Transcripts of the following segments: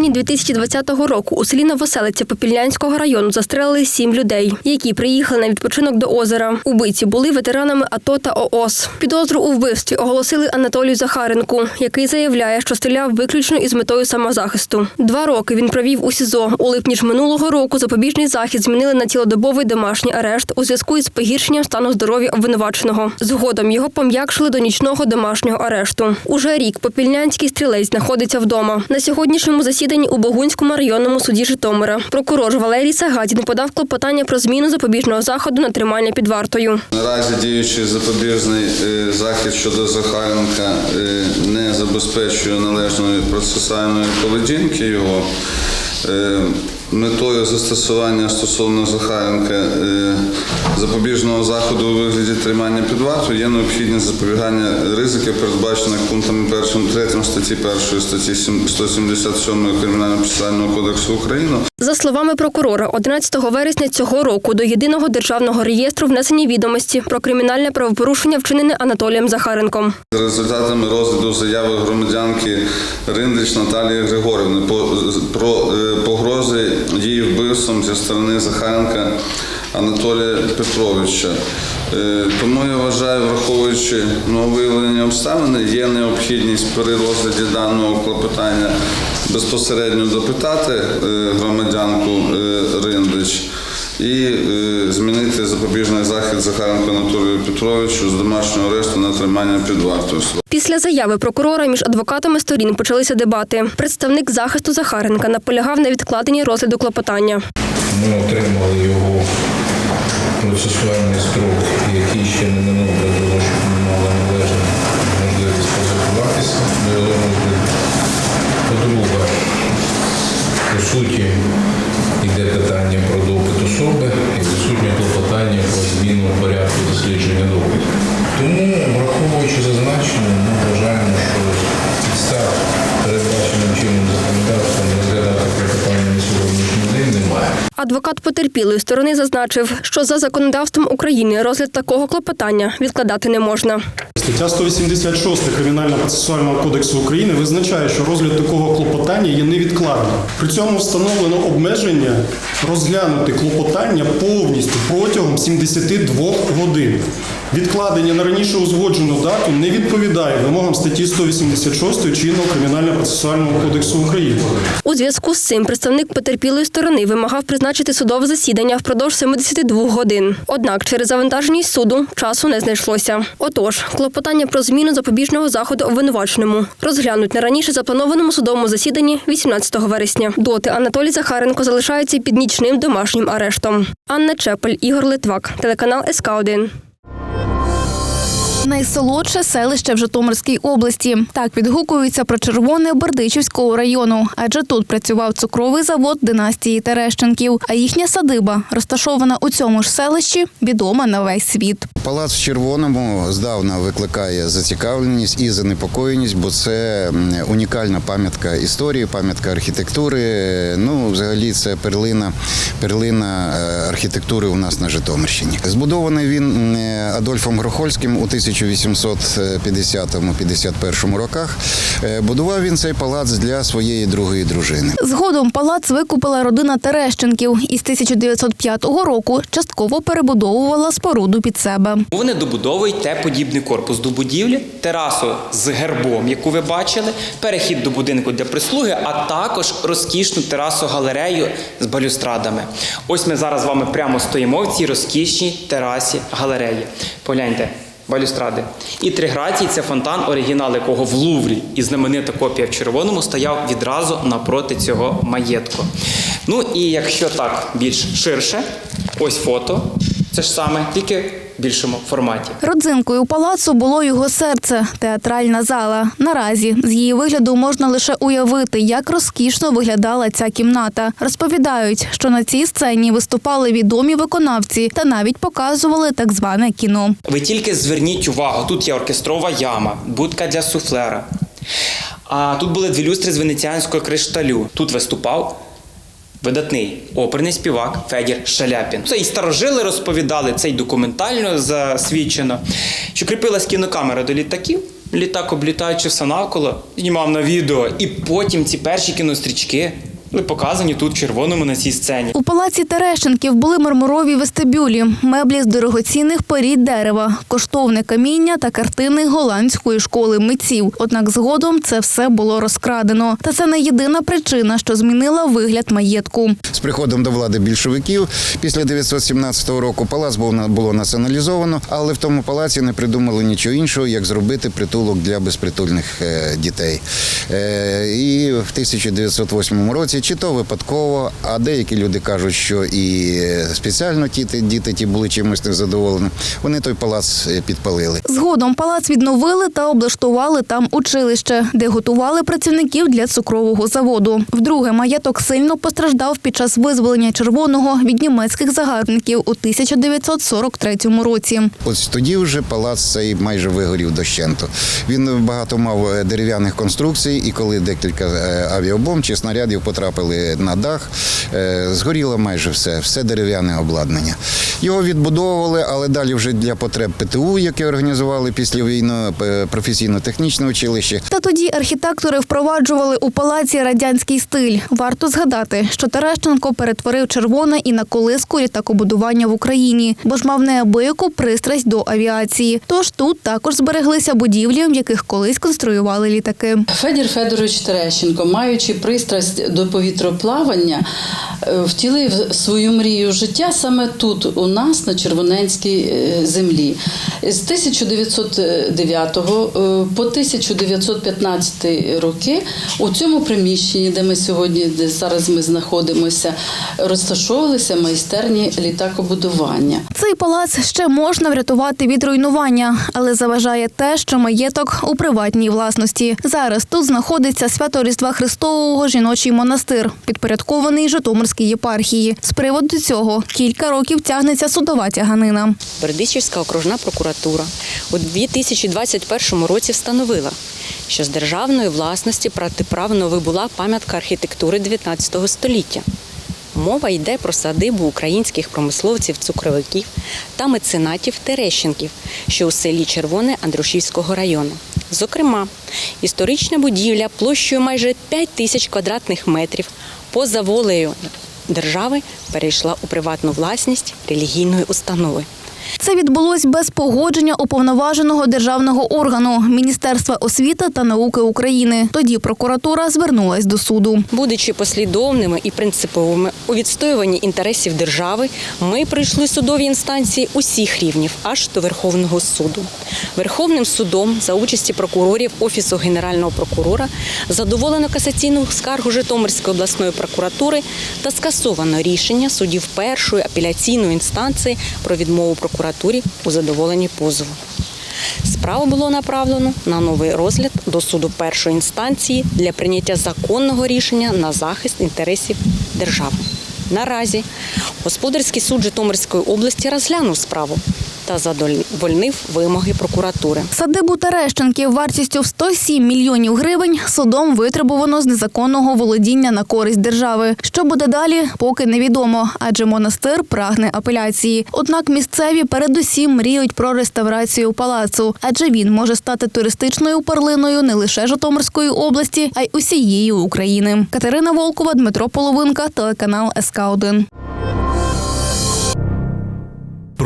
Травні 2020 року у селі Новоселиця Попільнянського району застрелили сім людей, які приїхали на відпочинок до озера. Убиті були ветеранами АТО та ООС. Підозру у вбивстві оголосили Анатолію Захаренку, який заявляє, що стріляв виключно із метою самозахисту. Два роки він провів у СІЗО. У липні ж минулого року запобіжний захід змінили на цілодобовий домашній арешт у зв'язку із погіршенням стану здоров'я обвинуваченого. Згодом його пом'якшили до нічного домашнього арешту. Уже рік попільнянський стрілець знаходиться вдома. На сьогоднішньому засіданні у Богунському районному суді Житомира прокурор Валерій Сагадін подав клопотання про зміну запобіжного заходу на тримання під вартою. Наразі діючий запобіжний е, захід щодо Захаренка е, не забезпечує належної процесуальної поведінки його. Метою застосування стосовно Захаренка е, запобіжного заходу у вигляді тримання під вартою є необхідність запобігання ризиків, передбачених пунктами 1, 3 статті 1 статті 7 177 Кримінально-процесуального кодексу України За словами прокурора, 11 вересня цього року до єдиного державного реєстру внесені відомості про кримінальне правопорушення, вчинене Анатолієм Захаренком. За результатами розгляду заяви громадянки Риндич Наталії Григорівни про е, погрози її вбивством зі сторони Захаренка Анатолія Петровича. Е, Тому я вважаю, враховуючи нововиявлені обставини, є необхідність при розгляді даного клопотання безпосередньо допитати е, громадянку е, Риндич і е, змінити запобіжний захід Захаренку Анатолію Петровичу з домашнього арешту на тримання під вартою. Після заяви прокурора між адвокатами сторін почалися дебати. Представник захисту Захаренка наполягав на відкладенні розгляду клопотання. Ми отримали його процесуальний строк, який ще не минув для того, щоб ми мали належну можливість позаготуватися до його розгляду. По-друге, по суті, йде питання про допит особи і відсутнє клопотання про зміну порядку дослідження доказів. Тому, враховуючи зазначення, ми вважаємо, що підстав, передбаченим чином законодавством, Адвокат потерпілої сторони зазначив, що за законодавством України розгляд такого клопотання відкладати не можна. Стаття 186 Кримінально-процесуального кодексу України визначає, що розгляд такого клопотання є невідкладним. При цьому встановлено обмеження розглянути клопотання повністю протягом 72 годин. Відкладення на раніше узгоджену дату не відповідає вимогам статті 186 чинного Кримінально-процесуального кодексу України. У зв'язку з цим представник потерпілої сторони вимагав призначити судове засідання впродовж 72 годин. Однак через завантаженість суду часу не знайшлося. Отож, клопотання про зміну запобіжного заходу обвинуваченому розглянуть на раніше запланованому судовому засіданні 18 вересня. Доти Анатолій Захаренко залишається під нічним домашнім арештом. Анна Чепель, Ігор Литвак, телеканал СК 1 Найсолодше селище в Житомирській області. Так відгукуються про червоне Бердичівського району, адже тут працював цукровий завод династії Терещенків. А їхня садиба, розташована у цьому ж селищі, відома на весь світ. Палац в червоному здавна викликає зацікавленість і занепокоєність, бо це унікальна пам'ятка історії, пам'ятка архітектури. Ну, взагалі, це перлина, перлина е, архітектури у нас на Житомирщині. Збудований він е, Адольфом Грохольським у 1850-51 роках. Е, Будував він цей палац для своєї другої дружини. Згодом палац викупила родина Терещенків і з 1905 року частково перебудовувала споруду під себе. Вони добудовують Т-подібний корпус до будівлі, терасу з гербом, яку ви бачили, перехід до будинку для прислуги, а також розкішну терасу галерею з балюстрадами. Ось ми зараз з вами прямо стоїмо в цій розкішній терасі галереї. Погляньте. Балюстради. І Триграцій це фонтан, оригінал якого в Луврі і знаменита копія в червоному стояв відразу напроти цього маєтку. Ну і якщо так більш ширше, ось фото. Це ж саме, тільки в більшому форматі. Родзинкою палацу було його серце театральна зала. Наразі з її вигляду можна лише уявити, як розкішно виглядала ця кімната. Розповідають, що на цій сцені виступали відомі виконавці та навіть показували так зване кіно. Ви тільки зверніть увагу, тут є оркестрова яма, будка для суфлера. А тут були дві люстри з венеціанського кришталю. Тут виступав видатний оперний співак Федір Шаляпін. Це і старожили розповідали, це й документально засвідчено, що кріпилась кінокамера до літаків. Літак, облітаючи все навколо, знімав на відео, і потім ці перші кінострічки були показані тут в червоному на цій сцені. У палаці Терещенків були мармурові вестибюлі, меблі з дорогоцінних порід дерева, коштовне каміння та картини голландської школи митців. Однак згодом це все було розкрадено. Та це не єдина причина, що змінила вигляд маєтку. З приходом до влади більшовиків після 917 року палац був на- було націоналізовано, але в тому палаці не придумали нічого іншого, як зробити притулок для безпритульних е, дітей. Е, І в 1908 році, чи то випадково, а деякі люди кажуть, що і спеціально діти, діти ті були чимось незадоволені. Вони той палац е, підпалили. Згодом палац відновили та облаштували там училище, де готували працівників для цукрового заводу. Вдруге, маєток сильно постраждав під час визволення червоного від німецьких загарбників у 1943 році. Ось тоді вже палац цей майже вигорів дощенту. Він багато мав е, дерев'яних конструкцій, і коли декілька е, авіабомб чи снарядів потрапили на дах, е, згоріло майже все, все дерев'яне обладнання. Його відбудовували, але далі вже для потреб ПТУ, яке організували після війни, е, професійно-технічне училище, Та тоді архітектори впроваджували у палаці радянський стиль. Варто згадати, що Терещенко перетворив червоне і на колиску літакобудування в Україні, бо ж мав неабияку пристрасть до авіації. Тож тут також збереглися будівлі, в яких колись конструювали літаки. Федір Федорович Терещенко, маючи пристрасть до повітроплавання, е, втілив свою мрію життя саме тут, у нас, на Червоненській е, землі. З 1909 е, по 1915 роки у цьому приміщенні, де ми сьогодні, де зараз ми знаходимося, розташовувалися майстерні літакобудування. Цей палац ще можна врятувати від руйнування, але заважає те, що маєток у приватній власності. Зараз тут знаходиться свято Різдва Христового жіночий монастир, підпорядкований Житомирській єпархії. З приводу цього кілька років тягнеться судова тяганина. Бердичівська окружна прокуратура у 2021 році встановила, що з державної власності протиправно вибула пам'ятка архітектури 19 століття. Мова йде про садибу українських промисловців, цукровиків та меценатів Терещенків, що у селі Червоне Андрушівського району. Зокрема, історична будівля площею майже 5 тисяч квадратних метрів поза волею держави перейшла у приватну власність релігійної установи. Це відбулось без погодження уповноваженого державного органу Міністерства освіти та науки України. Тоді прокуратура звернулась до суду. Будучи послідовними і принциповими у відстоюванні інтересів держави, ми пройшли судові інстанції усіх рівнів, аж до Верховного суду. Верховним судом за участі прокурорів Офісу Генерального прокурора задоволено касаційну скаргу Житомирської обласної прокуратури та скасовано рішення судів першої апеляційної інстанції про відмову прокуратурі у задоволенні позову. Справу було направлено на новий розгляд до суду першої інстанції для прийняття законного рішення на захист інтересів держави. Наразі господарський суд Житомирської області розглянув справу та задовольнив вимоги прокуратури. Садибу Терещенків вартістю в 107 мільйонів гривень судом витребувано з незаконного володіння на користь держави. Що буде далі, поки невідомо, адже монастир прагне апеляції. Однак місцеві передусім мріють про реставрацію палацу, адже він може стати туристичною перлиною не лише Житомирської області, а й усієї України. Катерина Волкова, Дмитро Половинка, телеканал СК 1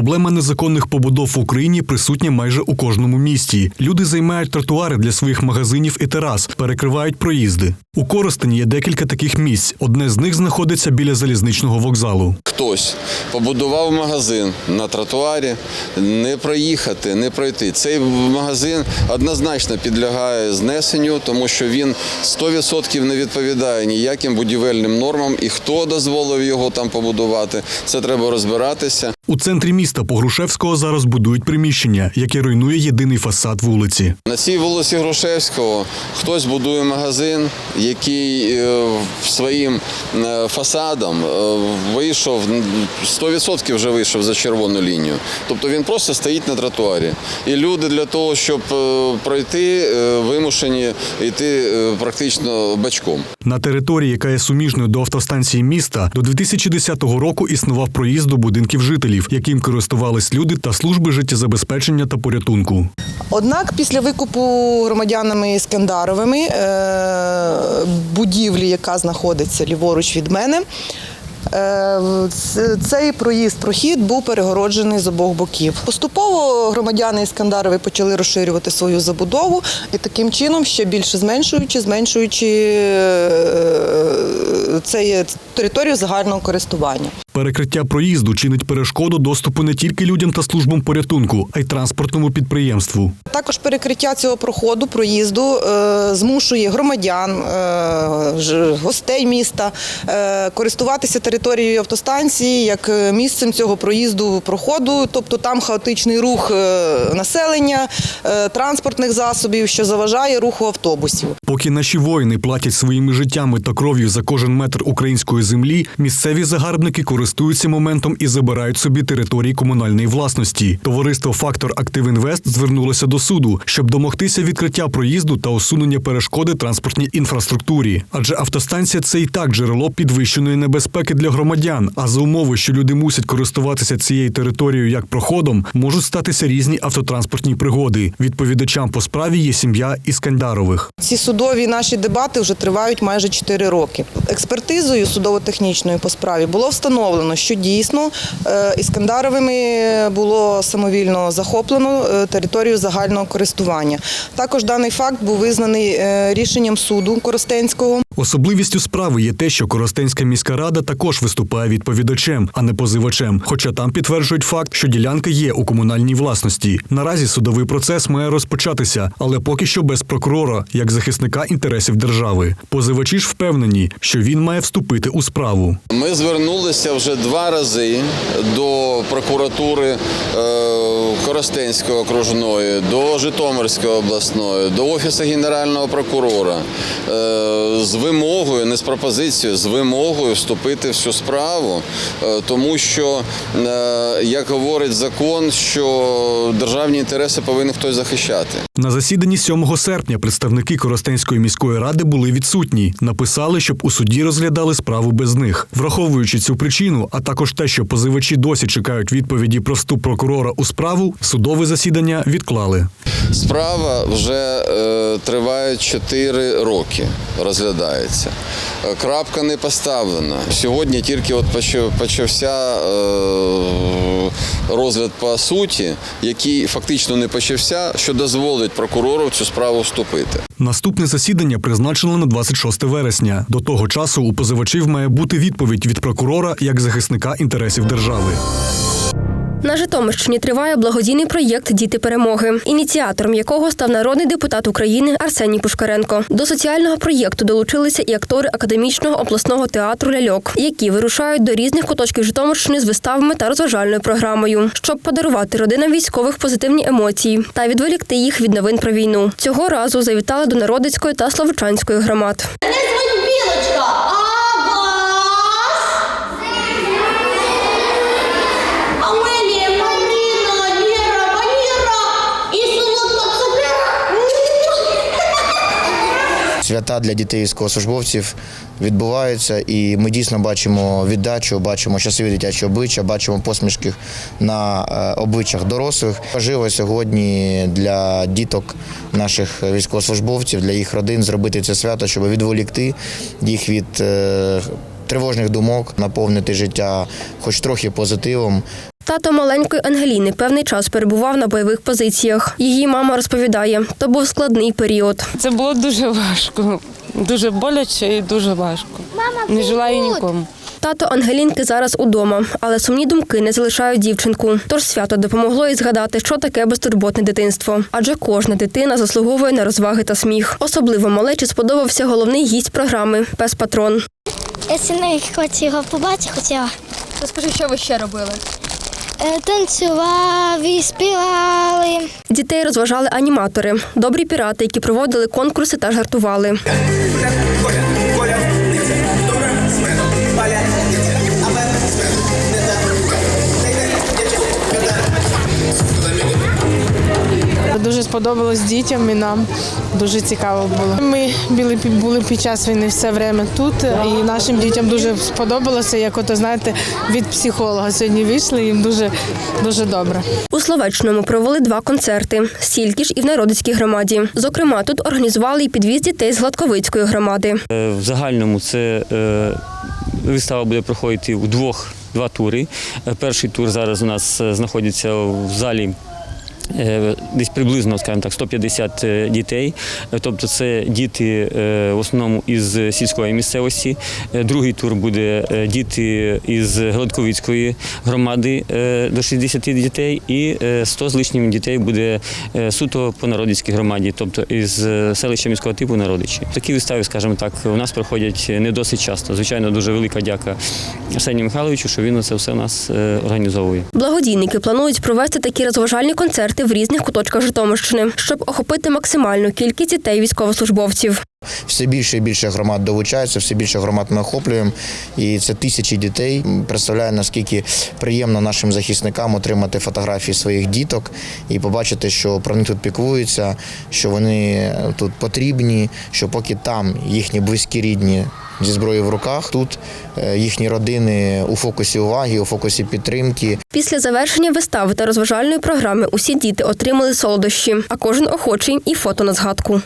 Проблема незаконних побудов в Україні присутня майже у кожному місті. Люди займають тротуари для своїх магазинів і терас, перекривають проїзди. У Коростені є декілька таких місць. Одне з них знаходиться біля залізничного вокзалу. Хтось побудував магазин на тротуарі, не проїхати, не пройти. Цей магазин однозначно підлягає знесенню, тому що він 100% не відповідає ніяким будівельним нормам. І хто дозволив його там побудувати, це треба розбиратися. У центрі міста Погрушевського зараз будують приміщення, яке руйнує єдиний фасад вулиці. На цій вулиці Грушевського хтось будує магазин, який е, своїм е, фасадом е, вийшов 100% вже вийшов за червону лінію. Тобто він просто стоїть на тротуарі. І люди для того, щоб пройти, вимушені йти практично бачком. На території, яка є суміжною до автостанції міста, до 2010 року існував проїзд до будинків жителів, яким користувались люди та служби життєзабезпечення та порятунку. Однак після викупу громадянами Іскандаровими е, будівлі, яка знаходиться ліворуч від мене, е, цей проїзд, прохід був перегороджений з обох боків. Поступово громадяни Іскандарови почали розширювати свою забудову і таким чином ще більше зменшуючи, зменшуючи е, цей територію загального користування. Перекриття проїзду чинить перешкоду доступу не тільки людям та службам порятунку, а й транспортному підприємству. Також перекриття цього проходу, проїзду е, змушує громадян, е, гостей міста е, користуватися територією автостанції як місцем цього проїзду проходу, тобто там хаотичний рух населення, транспортних засобів, що заважає руху автобусів. Поки наші воїни платять своїми життями та кров'ю за кожен метр української землі, місцеві загарбники користуються моментом і забирають собі території комунальної власності. Товариство Фактор Актив Інвест звернулося до суду, щоб домогтися відкриття проїзду та усунення перешкоди транспортній інфраструктурі. Адже автостанція це і так джерело підвищеної небезпеки для громадян. А за умови, що люди мусять користуватися цією територією як проходом, можуть статися різні автотранспортні пригоди. Відповідачам по справі є сім'я Іскандарових. Ці судові наші дебати вже тривають майже 4 роки. Експертизою судово-технічною по справі було встановлено, що дійсно е, Іскандаровими було самовільно захоплено е, територію загального користування. Також даний факт був визнаний е, рішенням суду Коростенського. Особливістю справи є те, що Коростенська міська рада також виступає відповідачем, а не позивачем. Хоча там підтверджують факт, що ділянка є у комунальній власності. Наразі судовий процес має розпочатися, але поки що без прокурора, як захисника інтересів держави. Позивачі ж впевнені, що він має вступити у справу. Ми звернулися вже два рази до прокуратури е, Коростенської окружної, до Житомирської обласної, до Офісу Генерального прокурора е, з вимогою, не з пропозицією, з вимогою вступити в цю справу, е, тому що, е, як говорить закон, що державні інтереси повинен хтось захищати. На засіданні 7 серпня представники Коростенської міської ради були відсутні. Написали, щоб у суді розглядали справу без них. Враховуючи цю причину, а також те, що позивачі досі чекають відповіді про вступ прокурора у справу, судове засідання відклали. Справа вже е, триває 4 роки, розглядається. Е, Крапка не поставлена. Сьогодні тільки от почався е, розгляд по суті, який фактично не почався, що дозволить прокурору цю справу вступити. Наступне засідання призначено на 26 вересня. До того часу у позивачів має бути відповідь від прокурора як захисника інтересів держави. На Житомирщині триває благодійний проєкт Діти перемоги, ініціатором якого став народний депутат України Арсеній Пушкаренко. До соціального проєкту долучилися і актори академічного обласного театру Ляльок, які вирушають до різних куточків Житомирщини з виставами та розважальною програмою, щоб подарувати родинам військових позитивні емоції та відволікти їх від новин про війну. Цього разу завітали до Народицької та Славучанської громад. Мене звуть Білочка, Свята для дітей військовослужбовців відбуваються, і ми дійсно бачимо віддачу, бачимо щасливі дитячі обличчя, бачимо посмішки на е, обличчях дорослих. Важливо сьогодні для діток наших військовослужбовців, для їх родин зробити це свято, щоб відволікти їх від е, тривожних думок, наповнити життя хоч трохи позитивом. Тато маленької Ангеліни певний час перебував на бойових позиціях. Її мама розповідає, то був складний період. Це було дуже важко, дуже боляче і дуже важко. Не желаю нікому. Тато Ангелінки зараз удома, але сумні думки не залишають дівчинку. Тож свято допомогло їй згадати, що таке безтурботне дитинство. Адже кожна дитина заслуговує на розваги та сміх. Особливо малечі сподобався головний гість програми Пес Патрон. Я сильно хотіла побачити, хотіла. Розкажи, що ви ще робили? Е, Танцював і співали. Дітей розважали аніматори, добрі пірати, які проводили конкурси та жартували. Дуже сподобалось дітям і нам. Дуже цікаво було. Ми були, були під час війни все время тут, і нашим дітям дуже сподобалося, як ото знаєте, від психолога сьогодні вийшли, їм дуже дуже добре. У Словечному провели два концерти, стільки ж і в народицькій громаді. Зокрема, тут організували і підвіз дітей з Гладковицької громади. Е, В загальному це е, вистава буде проходити у двох два тури. Е, Перший тур зараз у нас знаходиться в залі. Е, Десь приблизно, скажімо так, 150 е, дітей. Е, Тобто це діти в основному із сільської місцевості. Другий тур буде діти із Гладковицької громади до 60 дітей, і е, 100 з лишнім дітей буде суто по народицькій громаді, тобто із селища міського типу народичі. Такі вистави, скажімо так, у нас проходять не досить часто. Звичайно, дуже велика дяка Арсенію Михайловичу, що він це все у нас організовує. Благодійники планують провести такі розважальні концерти в різних куточках Житомирщини, щоб охопити максимальну кількість дітей військовослужбовців. Все більше і більше громад долучаються, все більше громад ми охоплюємо. І це тисячі дітей. Представляє наскільки приємно нашим захисникам отримати фотографії своїх діток і побачити, що про них тут піклуються, що вони тут потрібні, що поки там їхні близькі рідні. Зі зброєю в руках тут е, їхні родини у фокусі уваги, у фокусі підтримки. Після завершення вистави та розважальної програми усі діти отримали солодощі, а кожен охочий і фото на згадку.